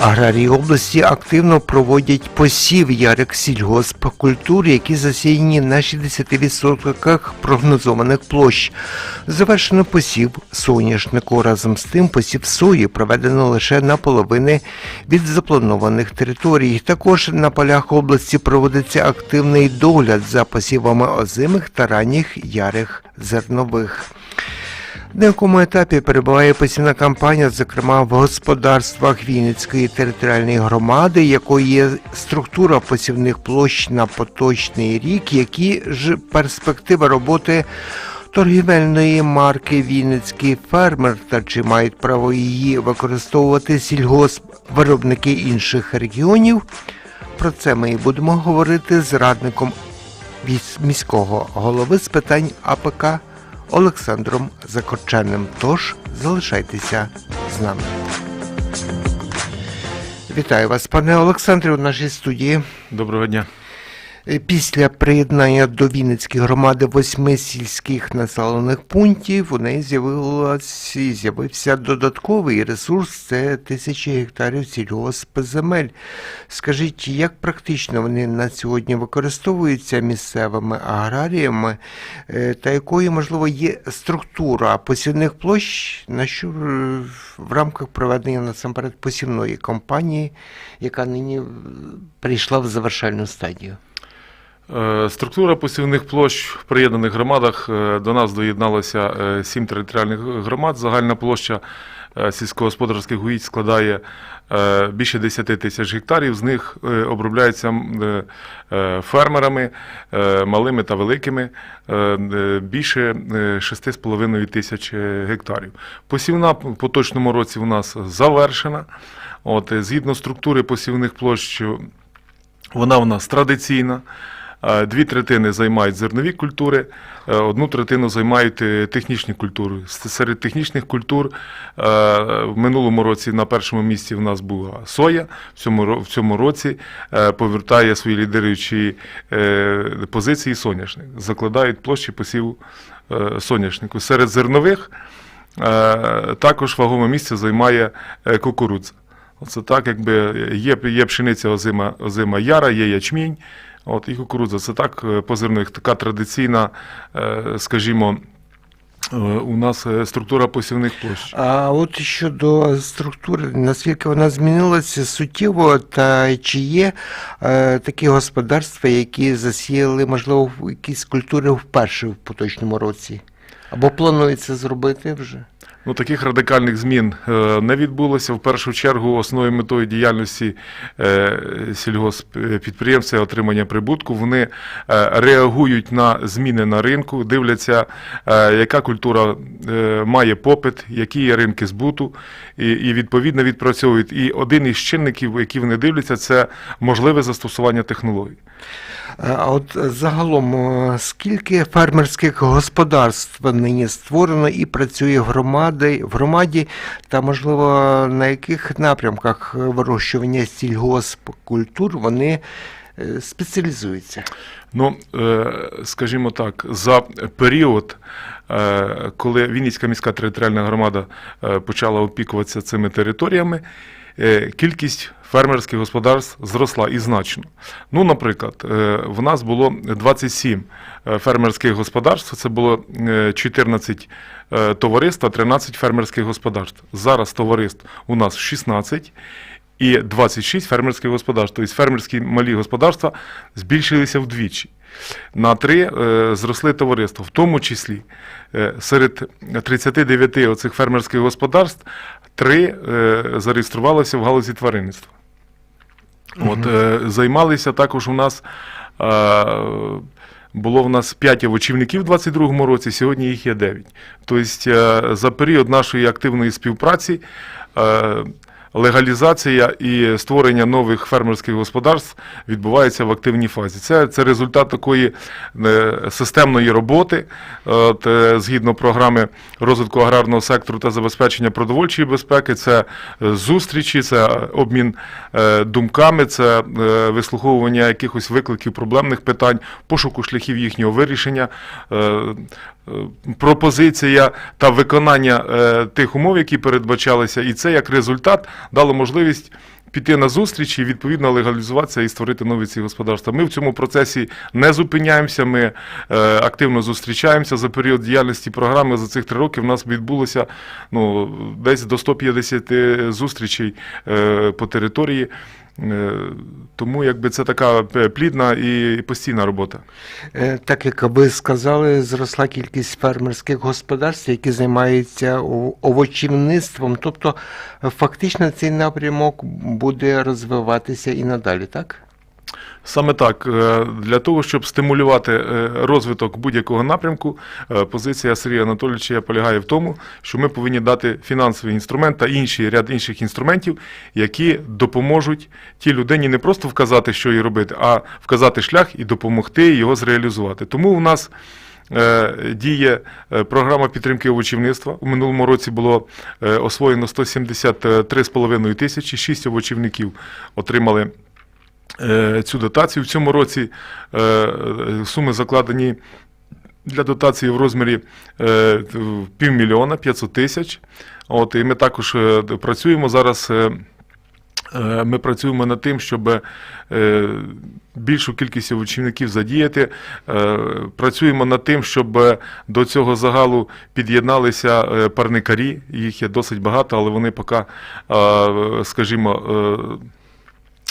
Аграрії області активно проводять посів ярик сільгоспкультур, які засіяні на 60% прогнозованих площ. Завершено посів соняшнику. Разом з тим посів сої проведено лише на половини від запланованих територій. Також на полях області проводиться активний догляд за посівами озимих та ранніх ярих зернових. На якому етапі перебуває посівна кампанія, зокрема в господарствах Вінницької територіальної громади, якої є структура посівних площ на поточний рік, які ж перспективи роботи торгівельної марки Вінницький фермер та чи мають право її використовувати сільгоспвиробники інших регіонів. Про це ми і будемо говорити з радником міського голови з питань АПК Олександром Закорченним. Тож залишайтеся з нами. Вітаю вас, пане Олександре, у нашій студії. Доброго дня. Е, Після приєднання до Вінницької громади восьми сільських населених пунктів у неї з'явився додатковий ресурс це тисячі гектарів сільгоспземель. Скажіть, як практично вони на сьогодні використовуються місцевими аграріями, е, та якою можливо є структура посівних площ, на що в рамках проведення насамперед посівної кампанії, яка нині прийшла в завершальну стадію? Е, Структура посівних площ в приєднаних громадах е, до нас доєдналося е, сім територіальних громад. Загальна площа сільськогосподарських угідь складає більше 10 тисяч гектарів. З них е, фермерами малими та великими більше е, 6,5 тисяч гектарів. Посівна в поточному році у нас завершена. От, згідно структури посівних площ, Вона у нас традиційна. Е, Дві третини займають зернові культури, е, одну третину займають е, технічні культури. Серед технічних культур в минулому році на першому місці в нас була соя. В цьому, році повертає свої лідируючі е, позиції соняшник. Закладають площі посіву соняшнику. Серед зернових також вагоме місце займає кукурудза. Оце так, якби є, є пшениця озима, озима яра, є ячмінь, от, і кукурудза. Це так е, по зерних така традиційна, е, скажімо, е, у нас структура посівних площ. А от щодо структури, наскільки вона змінилася суттєво, та чи є е, такі господарства, які засіяли, можливо, якісь культури вперше в поточному році? Або планується зробити вже? Ну, таких радикальних змін е, не відбулося. В першу чергу основною метою діяльності е, сільгосппідприємств отримання прибутку. Вони е, реагують на зміни на ринку, дивляться, яка культура має попит, які є ринки збуту, і відповідно відпрацьовують. І один із чинників, які вони дивляться, це можливе застосування технологій. А от загалом, е, скільки фермерських господарств нині створено і працює в громаді, в громаді, та, можливо, на яких напрямках вирощування сільгоспкультур вони е, спеціалізуються? Ну, е, скажімо так, за період, коли Вінницька міська територіальна громада почала опікуватися цими територіями, кількість фермерських господарств зросла і значно. Ну, наприклад, е, в нас було 27 е, фермерських господарств, це було е, 14 е, товариств та 13 фермерських господарств. Зараз товариств у нас 16 і 26 фермерських господарств. Тобто фермерські малі господарства збільшилися вдвічі. На три зросли товариства, в тому числі серед 39 оцих фермерських господарств три зареєструвалися в галузі тваринництва. От, е, займалися також у нас. Е, було в нас 5 овочівників у 2022 році, сьогодні їх є 9. Тобто е, за період нашої активної співпраці е, легалізація і створення нових фермерських господарств відбувається в активній фазі. Це, це результат такої е, системної роботи от, е, згідно програми розвитку аграрного сектору та забезпечення продовольчої безпеки. Це е, зустрічі, це обмін е, думками, це е, вислуховування якихось викликів, проблемних питань, пошуку шляхів їхнього вирішення. Е, Пропозиція та виконання е, тих умов, які передбачалися, і це як результат дало можливість піти на зустріч і відповідно легалізуватися і створити нові ці господарства. Ми в цьому процесі не зупиняємося. Ми е, активно зустрічаємося за період діяльності програми. За цих три роки в нас відбулося ну десь до 150 зустрічей е, по території. Е, Тому якби це така е, плідна і постійна робота. Е, Так як ви сказали, зросла кількість фермерських господарств, які займаються овочівництвом. Тобто, фактично цей напрямок буде розвиватися і надалі, так? Саме так, Е, для того, щоб стимулювати е, розвиток будь-якого напрямку, е, позиція Сергія Анатолійовича полягає в тому, що ми повинні дати фінансовий інструмент та інший ряд інших інструментів, які допоможуть тій людині не просто вказати, що їй робити, а вказати шлях і допомогти його зреалізувати. Тому у нас. Діє програма підтримки овочівництва. У минулому році було освоєно 173,5 тисячі, 6 овочівників отримали цю дотацію. В цьому році е, е, суми закладені для дотації в розмірі е, півмільйона 500 тисяч. От, і ми також е, працюємо зараз. е, е, Ми працюємо над тим, щоб е, більшу кількість овочівників задіяти. Е, Працюємо над тим, щоб до цього загалу під'єдналися е, парникарі. Їх є досить багато, але вони поки, е, скажімо, е,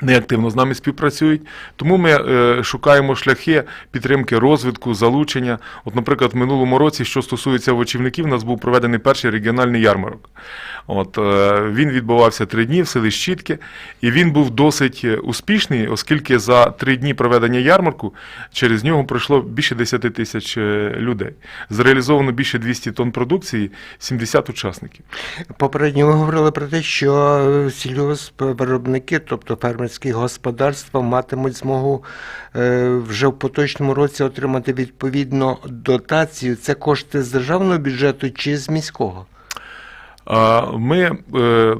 неактивно з нами співпрацюють. Тому ми е, шукаємо шляхи підтримки розвитку, залучення. От, наприклад, в минулому році, що стосується овочівників, у нас був проведений перший регіональний ярмарок. От, е, він відбувався три дні в селі Щітки, і він був досить е, успішний, оскільки за три дні проведення ярмарку через нього пройшло більше 10 тисяч е, людей. Зреалізовано більше 200 тонн продукції, 70 учасників. Попередньо ви говорили про те, що е, сільгоспвиробники, тобто фермерські господарства, матимуть змогу е, вже в поточному році отримати відповідно дотацію. Це кошти з державного бюджету чи з міського? Ми е,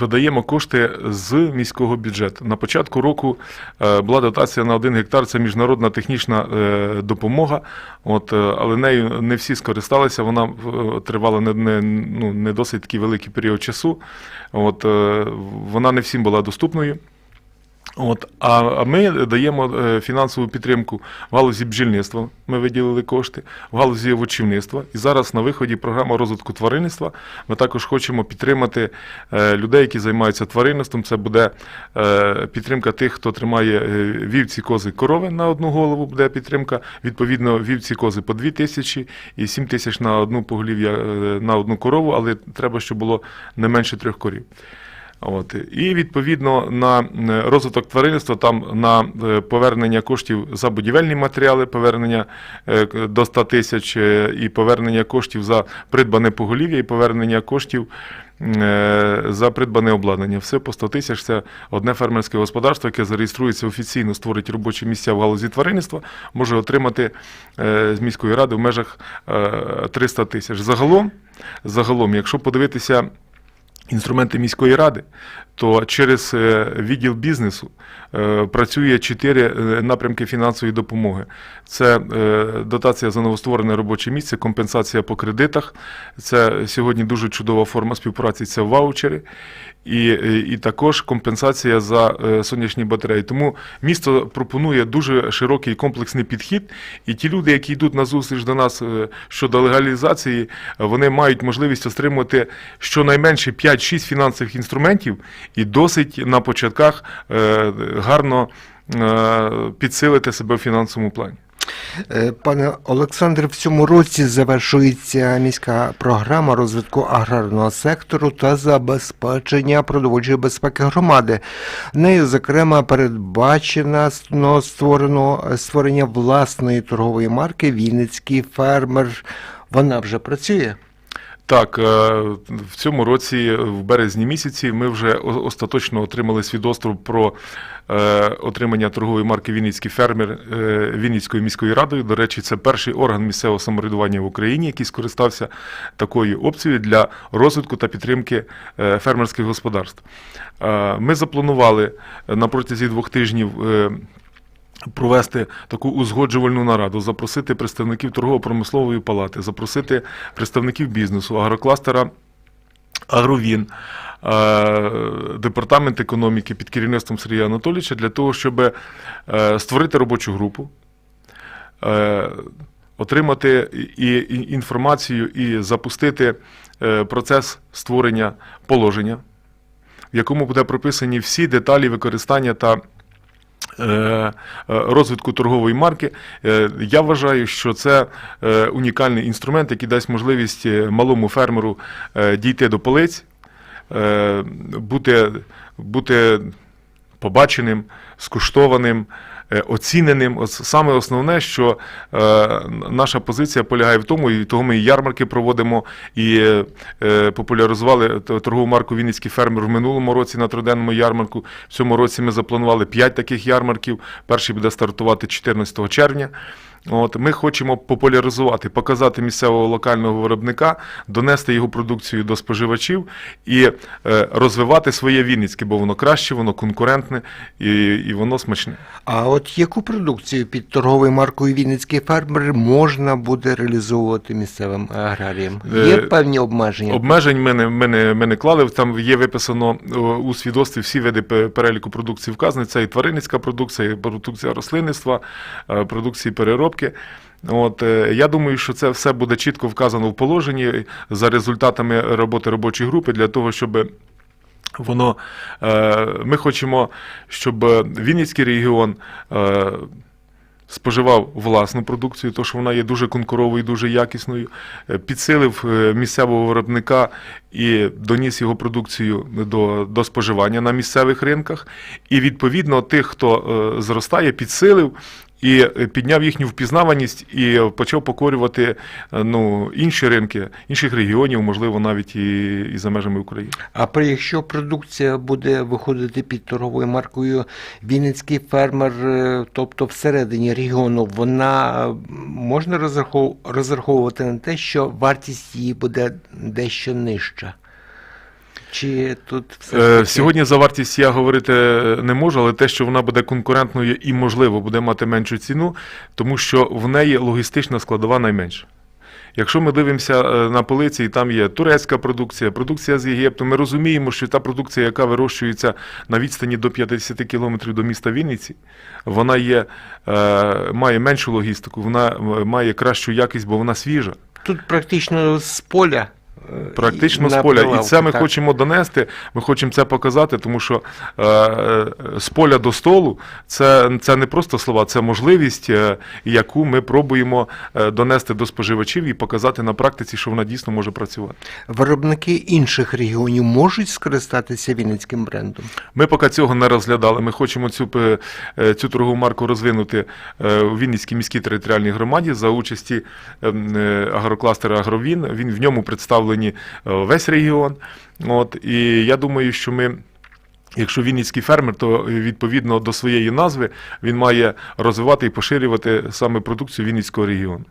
видаємо кошти з міського бюджету. На початку року е, була дотація на один гектар, це міжнародна технічна е, допомога, от, е, але нею не всі скористалися, вона тривала не, не, ну, не досить такий великий період часу. От, Вона не всім була доступною. От, а ми даємо е, фінансову підтримку в галузі бджільництва. Ми виділили кошти, в галузі овочівництва. І зараз на виході програма розвитку тваринництва. Ми також хочемо підтримати е, людей, які займаються тваринництвом. Це буде е, підтримка тих, хто тримає вівці, кози, корови на одну голову. Буде підтримка. Відповідно, вівці, кози по 2 тисячі і 7 тисяч на одну поголів'я е, на одну корову, але треба, щоб було не менше трьох корів. От. І відповідно на е, розвиток тваринництва, там на е, повернення коштів за будівельні матеріали, повернення е, до 100 тисяч і повернення коштів за придбане поголів'я, і повернення коштів за придбане обладнання. Все по 100 тисяч. Це одне фермерське господарство, яке зареєструється офіційно, створить робочі місця в галузі тваринництва, може отримати з міської ради в межах е, 300 тисяч. Загалом, загалом, якщо подивитися інструменти міської ради, то через е, відділ бізнесу е, працює чотири е, напрямки фінансової допомоги. Це дотація за новостворене робоче місце, компенсація по кредитах. Це сьогодні дуже чудова форма співпраці. Це ваучери. І, і, також компенсація за сонячні батареї. Тому місто пропонує дуже широкий комплексний підхід, і ті люди, які йдуть на зустріч до нас щодо легалізації, вони мають можливість отримати щонайменше 5-6 фінансових інструментів і досить на початках е, гарно е, підсилити себе в фінансовому плані. Е, Пане Олександре, в цьому році завершується міська програма розвитку аграрного сектору та забезпечення продовольчої безпеки громади. Нею, зокрема, передбачено створено створення власної торгової марки Вінницький фермер. Вона вже працює. Так, е, в цьому році, в березні місяці, ми вже остаточно отримали свідоцтво про е, отримання торгової марки Вінницький фермер е, Вінницькою міською радою. До речі, це перший орган місцевого самоврядування в Україні, який скористався такою опцією для розвитку та підтримки фермерських господарств. Ми запланували на протязі двох тижнів. Провести таку узгоджувальну нараду, запросити представників торгово-промислової палати, запросити представників бізнесу, агрокластера Агровін, е, департамент економіки під керівництвом Сергія Анатолійовича для того, щоб е, створити робочу групу, е, отримати і інформацію і запустити процес створення положення, в якому буде прописані всі деталі використання та розвитку торгової марки. Е, Я вважаю, що це е, унікальний інструмент, який дасть можливість е, малому фермеру е, дійти до полиць, е, бути, бути побаченим, скуштованим. Е, Оціненим, саме основне, що е, наша позиція полягає в тому, і того ми і ярмарки проводимо, і е, популяризували торгову марку Вінницький фермер в минулому році на триденному ярмарку. В цьому році ми запланували 5 таких ярмарків. Перший буде стартувати 14 червня. От ми хочемо популяризувати, показати місцевого локального виробника, донести його продукцію до споживачів і е, розвивати своє Вінницьке, бо воно краще, воно конкурентне і, і воно смачне. А от яку продукцію під торговою маркою Вінницький фермер можна буде реалізовувати місцевим аграріям? Є Е, певні обмеження? Обмежень ми не, ми, не, ми не клали. Там є виписано у свідоцтві всі види переліку продукції вказані. Це і тваринницька продукція, і продукція рослинництва, е, продукції переробки. От, е, я думаю, що це все буде чітко вказано в положенні за результатами роботи робочої групи для того, щоб воно е, ми хочемо, щоб Вінницький регіон. е, Споживав власну продукцію, тому що вона є дуже конкуровою, дуже якісною, підсилив місцевого виробника і доніс його продукцію до, до споживання на місцевих ринках. І відповідно тих, хто зростає, підсилив і е, підняв їхню впізнаваність і почав покорювати е, ну, інші ринки, інших регіонів, можливо, навіть і, і за межами України. А при якщо продукція буде виходити під торговою маркою Вінницький фермер, е, тобто всередині регіону, вона можна розрахов- розраховувати на те, що вартість її буде дещо нижча? Чи тут все Е, таки- Сьогодні за вартість я говорити не можу, але те, що вона буде конкурентною і, можливо, буде мати меншу ціну, тому що в неї логістична складова найменша. Якщо ми дивимося е, на полиці, і там є турецька продукція, продукція з Єгипту, ми розуміємо, що та продукція, яка вирощується на відстані до 50 кілометрів до міста Вінниці, вона є, е, має меншу логістику, вона е, має кращу якість, бо вона свіжа. Тут практично з поля. Практично з поля. І це ми так. хочемо донести, ми хочемо це показати, тому що е, е, з поля до столу це, це не просто слова, це можливість, е, яку ми пробуємо е, донести до споживачів і показати на практиці, що вона дійсно може працювати. Виробники інших регіонів можуть скористатися вінницьким брендом. Ми поки цього не розглядали. Ми хочемо цю, е, цю торгову марку розвинути у Вінницькій міській територіальній громаді за участі ем, агрокластера Агровін. Він в ньому представлені е, весь регіон. От і я думаю, що ми. Якщо Вінницький фермер, то е, відповідно до своєї назви він має розвивати і поширювати саме продукцію Вінницького регіону.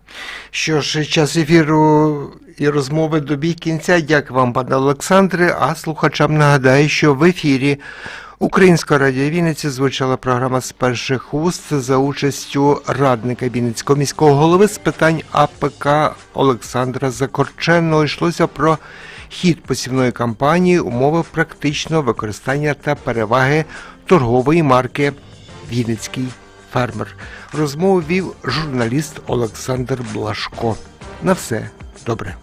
Що ж, час ефіру і розмови добій кінця. Дякую вам, пане Олександре. А слухачам нагадаю, що в ефірі Українського радіо Вінниці звучала програма з перших уст за участю радника Вінницького міського голови з питань АПК Олександра Закорченного. Йшлося про хід посівної кампанії, умови практичного використання та переваги торгової марки Вінницький фермер. Розмову вів журналіст Олександр Блашко. На все добре.